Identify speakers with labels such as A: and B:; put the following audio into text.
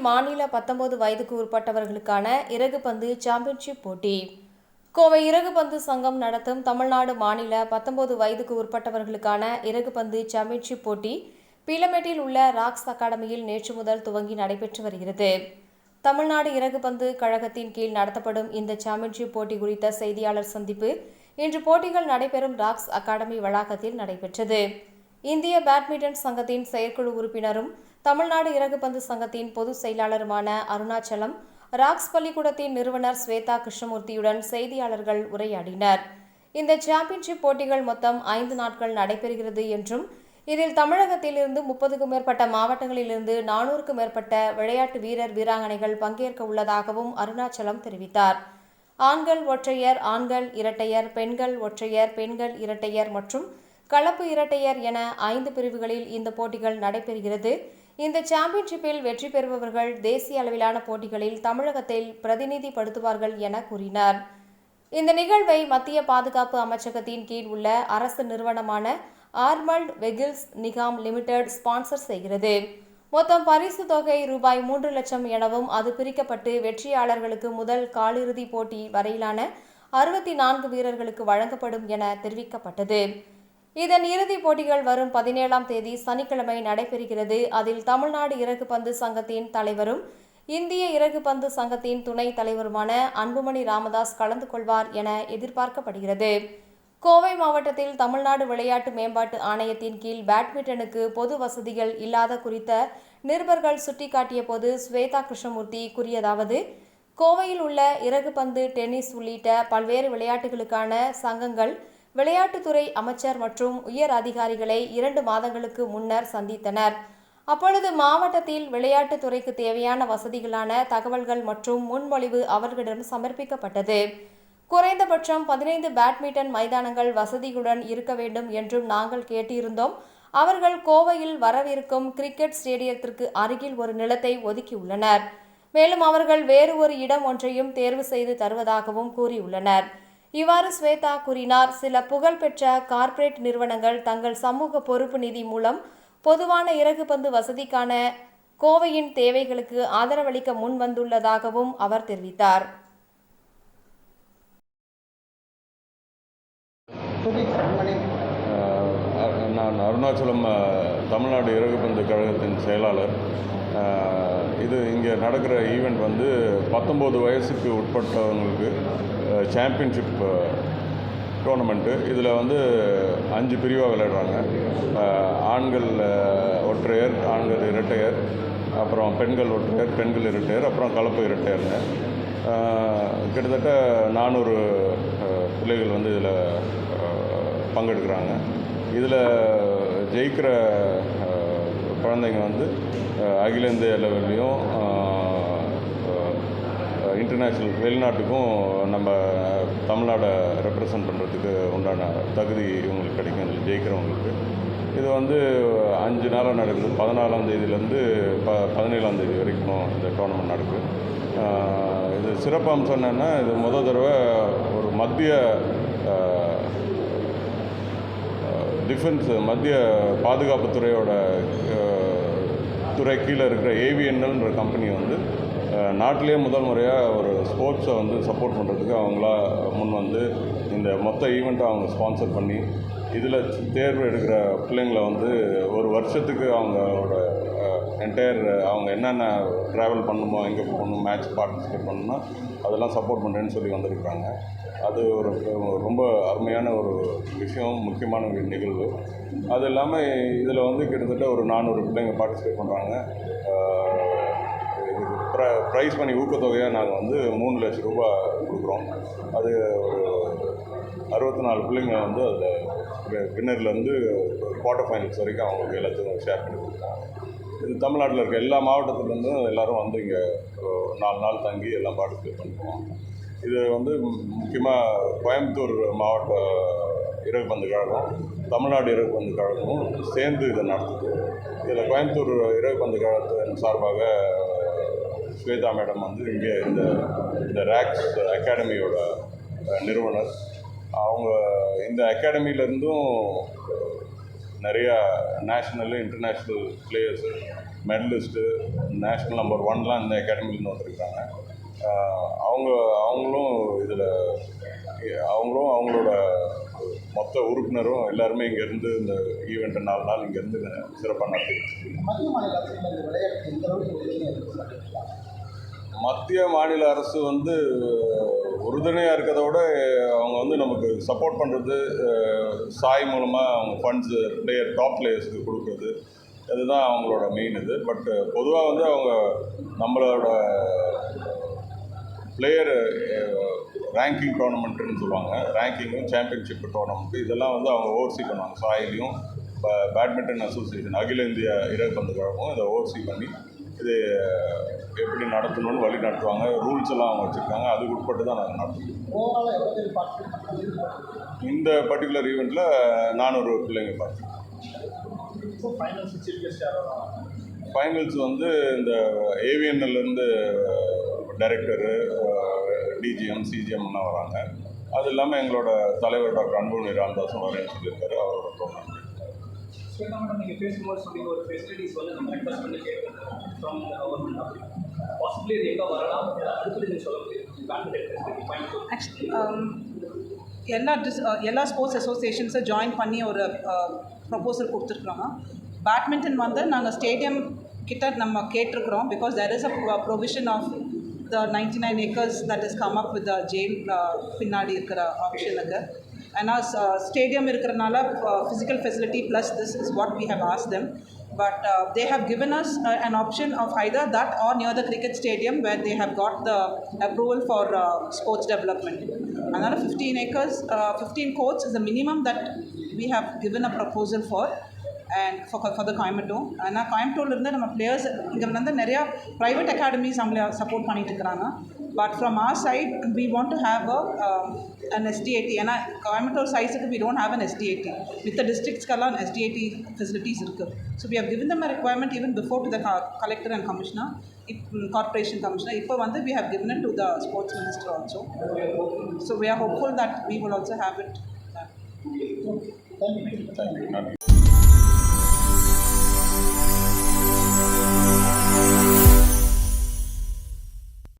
A: மாநில பத்தொன்பது வயதுக்கு உட்பட்டவர்களுக்கான இறகுப்பந்து சாம்பியன்ஷிப் போட்டி. கோவை இறகுப்பந்து சங்கம் நடத்தும் தமிழ்நாடு மாநில பத்தொன்பது வயதுக்கு உட்பட்டவர்களுக்கான இறகுப்பந்து சாம்பியன்ஷிப் போட்டி பீலமேட்டில் உள்ள ராக்ஸ் அகாடமியில் நேற்று முதல் துவங்கி நடைபெற்று வருகிறது. தமிழ்நாடு இறகுப்பந்து கழகத்தின் கீழ் நடத்தப்படும் இந்த சாம்பியன்ஷிப் போட்டி குறித்த செய்தியாளர் சந்திப்பு இன்று போட்டிகள் நடைபெறும் ராக்ஸ் அகாடமி வளாகத்தில் நடைபெற்றது. இந்திய பேட்மிண்டன் சங்கத்தின் செயற்குழு உறுப்பினரும் தமிழ்நாடு இறகுப்பந்து சங்கத்தின் பொதுச் செயலாளருமான அருணாச்சலம் ராக்ஸ் பள்ளிக்கூடத்தின் நிறுவனர் ஸ்வேதா கிருஷ்ணமூர்த்தியுடன் செய்தியாளர்கள் உரையாடினர். இந்த சாம்பியன்ஷிப் போட்டிகள் மொத்தம் ஐந்து நாட்கள் நடைபெறுகிறது என்றும் இதில் தமிழகத்திலிருந்து முப்பதுக்கும் மேற்பட்ட மாவட்டங்களிலிருந்து நானூறுக்கும் மேற்பட்ட விளையாட்டு வீரர் வீராங்கனைகள் பங்கேற்க உள்ளதாகவும் அருணாச்சலம் தெரிவித்தார். ஆண்கள் ஒற்றையர் ஆண்கள் இரட்டையர் பெண்கள் ஒற்றையர் பெண்கள் இரட்டையர் மற்றும் கலப்பு இரட்டையர் என ஐந்து பிரிவுகளில் இந்த போட்டிகள் நடைபெறுகிறது. இந்த சாம்பியன்ஷிப்பில் வெற்றி பெறுபவர்கள் தேசிய அளவிலான போட்டிகளில் தமிழகத்தில் பிரதிநிதிப்படுத்துவார்கள் என கூறினார். இந்த நிகழ்வை மத்திய பாதுகாப்பு அமைச்சகத்தின் கீழ் உள்ள அரசு நிறுவனமான Armoured Vehicles Nigam Limited sponsor செய்கிறது. மொத்தம் பரிசு தொகை ரூபாய் மூன்று லட்சம் எனவும் அது பிரிக்கப்பட்டு வெற்றியாளர்களுக்கு முதல் காலிறுதி போட்டி வரையிலான அறுபத்தி நான்கு வீரர்களுக்கு வழங்கப்படும் என தெரிவிக்கப்பட்டது. இதன் இறுதிப் போட்டிகள் வரும் பதினேழாம் தேதி சனிக்கிழமை நடைபெறுகிறது. அதில் தமிழ்நாடு இறகுப்பந்து சங்கத்தின் தலைவரும் இந்திய இறகுப்பந்து சங்கத்தின் துணைத் தலைவருமான அன்புமணி ராமதாஸ் கலந்து கொள்வார் என எதிர்பார்க்கப்படுகிறது. கோவை மாவட்டத்தில் தமிழ்நாடு விளையாட்டு மேம்பாட்டு ஆணையத்தின் கீழ் பேட்மிண்டனுக்கு பொது வசதிகள் இல்லாத குறித்த நிருபர்கள் சுட்டிக்காட்டிய போது ஸ்வேதா கிருஷ்ணமூர்த்தி கூறியதாவது கோவையில் உள்ள இறகுப்பந்து டென்னிஸ் உள்ளிட்ட பல்வேறு விளையாட்டுகளுக்கான சங்கங்கள் விளையாட்டுத்துறை அமைச்சர் மற்றும் உயர் அதிகாரிகளை இரண்டு மாதங்களுக்கு முன்னர் சந்தித்தனர். அப்பொழுது மாவட்டத்தில் விளையாட்டுத்துறைக்கு தேவையான வசதிகளான தகவல்கள் மற்றும் முன்மொழிவு அவர்களிடம் சமர்ப்பிக்கப்பட்டது. குறைந்தபட்சம் பதினைந்து பேட்மிண்டன் மைதானங்கள் வசதியுடன் இருக்க வேண்டும் என்றும் நாங்கள் கேட்டிருந்தோம். அவர்கள் கோவையில் வரவிருக்கும் கிரிக்கெட் ஸ்டேடியத்திற்கு அருகில் ஒரு நிலத்தை ஒதுக்கியுள்ளனர். மேலும் அவர்கள் வேறு ஒரு இடம் ஒன்றையும் தேர்வு செய்து தருவதாகவும் கூறியுள்ளனர். இவ்வாறு ஸ்வேதா கூறினார். சில புகழ்பெற்ற கார்ப்பரேட் நிறுவனங்கள் தங்கள் சமூக பொறுப்பு நிதி மூலம் பொதுவான இறகுபந்து வசதிக்கான கோவையின் தேவைகளுக்கு ஆதரவளிக்க முன் வந்துள்ளதாகவும் அவர் தெரிவித்தார்.
B: நான் அருணாச்சலம் தமிழ்நாடு இறகுபந்து கழகத்தின் செயலாளர். இது இங்கே நடக்கிற ஈவெண்ட் வந்து பத்தொம்போது வயசுக்கு உட்பட்டவங்களுக்கு சாம்பியன்ஷிப் டோர்னமெண்ட்டு இதில் வந்து அஞ்சு பிரிவாக விளையாடுறாங்க. ஆண்கள் ஒற்றையர் ஆண்கள் இரட்டையர் அப்புறம் பெண்கள் ஒற்றையர் பெண்கள் இரட்டையர் அப்புறம் கலப்பு இரட்டையர்னு. கிட்டத்தட்ட நானூறு பிள்ளைகள் வந்து இதில் பங்கெடுக்கிறாங்க. இதில் ஜெயிக்கிற குழந்தைங்க வந்து அகில இந்திய லெவல்லையும் இன்டர்நேஷ்னல் வெளிநாட்டுக்கும் நம்ம தமிழ்நாடை ரெப்ரசன்ட் பண்ணுறதுக்கு உண்டான தகுதி இவங்களுக்கு கிடைக்கும் இதில் ஜெயிக்கிறவங்களுக்கு. இது வந்து அஞ்சு நாளாக நடக்குது. பதினாலாம் தேதியிலேருந்து ப பதினேழாம் தேதி வரைக்கும் இந்த டோர்னமெண்ட் நடக்குது இது சிறப்பு அம்சம் என்னென்னா இது முத தடவை ஒரு மத்திய டிஃபென்ஸ் மத்திய பாதுகாப்புத்துறையோட துறை கீழே இருக்கிற ஏவிஎன்எல்ன்ற கம்பெனி வந்து நாட்டிலே முதல் முறையாக ஒரு ஸ்போர்ட்ஸை வந்து சப்போர்ட் பண்ணுறதுக்கு அவங்களா முன் வந்து இந்த மொத்த ஈவெண்ட்டை அவங்க ஸ்பான்சர் பண்ணி இதில் தேர்வு எடுக்கிற பிள்ளைங்களை வந்து ஒரு வருஷத்துக்கு அவங்களோட என்டையர் அவங்க என்னென்ன ட்ராவல் பண்ணணுமோ எங்கே போகணும் மேட்ச் பார்ட்டிசிபேட் பண்ணணுமோ அதெல்லாம் சப்போர்ட் பண்ணுறேன்னு சொல்லி வந்திருக்காங்க. அது ஒரு ரொம்ப அருமையான ஒரு விஷயம் முக்கியமான ஒரு நிகழ்வு. அது இல்லாமல் இதில் வந்து கிட்டத்தட்ட ஒரு நானூறு பிள்ளைங்க பார்ட்டிசிபேட் பண்ணுறாங்க ப்ர ப்ரைஸ் பண்ணி ஊக்கத்தொகையாக நாங்கள் வந்து மூணு லட்சம் ரூபாய் கொடுக்குறோம். அது ஒரு அறுபத்தி நாலு பிள்ளைங்க வந்து அதில் வின்னர்லேருந்து குவார்ட்டர் ஃபைனல்ஸ் வரைக்கும் அவங்களுக்கு எல்லாத்துக்கும் ஷேர் பண்ணி கொடுக்குறோம் இது தமிழ்நாட்டில் இருக்க எல்லா மாவட்டத்துலேருந்தும் எல்லோரும் வந்து இங்கே நாலு நாள் தங்கி எல்லாம் பார்ட்டிசிபேட் பண்ணுவோம் இது வந்து முக்கியமாக கோயம்புத்தூர் மாவட்ட பந்து கழகம் தமிழ்நாடு இறகுப்பந்து கழகமும் சேர்ந்து இதை நடத்துது. இதில் கோயம்புத்தூர் இறகுப்பந்து கழகத்தின் சார்பாக ஸ்வேதா மேடம் வந்து இங்கே இந்த இந்த ரேக்ஸ் அகாடமியோட நிறுவனர். அவங்க இந்த அகாடமியிலேருந்தும் நிறையா national international players medallist national number ஒன்லாம் இந்த அகாடமியிலேருந்து வந்திருக்காங்க. அவங்க அவங்களும் இதில் அவங்களும் அவங்களோட மொத்த உறுப்பினரும் எல்லாருமே இங்கேருந்து இந்த ஈவெண்ட்டை நாலு நாள் இங்கேருந்து சிறப்பாக நடத்திட்டு
C: மத்திய மாநில
B: அரசு வந்து உறுதுணையாக இருக்கிறத விட அவங்க வந்து நமக்கு சப்போர்ட் பண்ணுறது சாய் மூலமாக அவங்க ஃபண்ட்ஸு பிளேயர் டாப் பிளேயர்ஸுக்கு கொடுக்குறது அதுதான் அவங்களோட மெயின் இது. பட் பொதுவாக வந்து அவங்க நம்மளோட பிளேயர் ரேங்கிங் டோர்னமெண்ட்டுன்னு சொல்லுவாங்க. ரேங்கிங்கும் சாம்பியன்ஷிப் டோர்னமெண்ட்டு இதெல்லாம் வந்து அவங்க ஓவர்சி பண்ணுவாங்க. சாயிலையும் பேட்மிண்டன் அசோசியேஷன் அகில இந்திய இறகுப்பந்து கழகம் இதை ஓவர்சி பண்ணி இது எப்படி நடத்தணும்னு வழி நடத்துவாங்க ரூல்ஸ் எல்லாம் அவங்க வச்சுருக்காங்க அதுக்கு உட்பட்டு தான் நாங்கள் நடத்துவோம் இந்த பர்டிகுலர் ஈவெண்ட்டில் நானூறு பிள்ளைங்க பார்த்தோம்
C: இப்போ ஃபைனல்ஸ்
B: வந்து இந்த ஏவிஎன்எல்லேருந்து டைரக்டரு டிஜிஎம் சிஜிஎம்லாம் வராங்க. அது இல்லாமல் எங்களோட தலைவர் டாக்டர் அன்புமணி ராமதாஸும் வரேன்னு சொல்லியிருக்காரு அவரோட ப்ரோக்ராம்
D: ஸ்வேதா மேடம் நீங்கள் பேசும்போது சொன்னீங்க ஒரு ஃபெசிலிட்டிஸ் வந்து நம்ம ரெக்வஸ்ட் பண்ணி கேட்கணும் ஃப்ரம் கவர்மெண்ட் பாசிபிளி இது எங்கே வரலாம்? அடுத்தது நீங்கள் சொல்ல முடியும்?
E: Um, எல்லா டிஸ் uh, எல்லா ஸ்போர்ட்ஸ் அசோசியேஷன்ஸை ஜாயின் பண்ணி ஒரு uh, ப்ரொபோசல் கொடுத்துருக்குறோம் பேட்மிண்டன் வந்து நாங்கள் ஸ்டேடியம் கிட்ட நம்ம கேட்டிருக்கிறோம் because there is a provision of the ninety nine acres that is come up with jail பின்னாடி இருக்கிற ஆப்ஷனுக்கு ஏன்னா ஸ்டேடியம் இருக்கிறனால physical facility plus this is what we have as them but uh, they have given us uh, an option of either that or near the cricket stadium where they have got the approval for uh, sports development. Another 15 acres, uh, 15 courts is the minimum that we have given a proposal for. and for, for the Coimbatore ஆனால் கோயம்புத்தூர்லேருந்து நம்ம players இங்கே வந்து நிறையா private academies அவங்கள support பண்ணிட்டு இருக்கிறாங்க but from our side we want to have a an SDAT ஏன்னா கோயம்புத்தூர் சைஸுக்கு we don't have an SDAT மித்த டிஸ்ட்ரிக்ஸ்க்கெல்லாம் SDAT ஃபெசிலிட்டிஸ் இருக்குது so we have given them a requirement even before to the co- collector and commissioner இப் corporation commissioner இப்போ வந்து we have given it to the sports minister also so we are hopeful that we will also have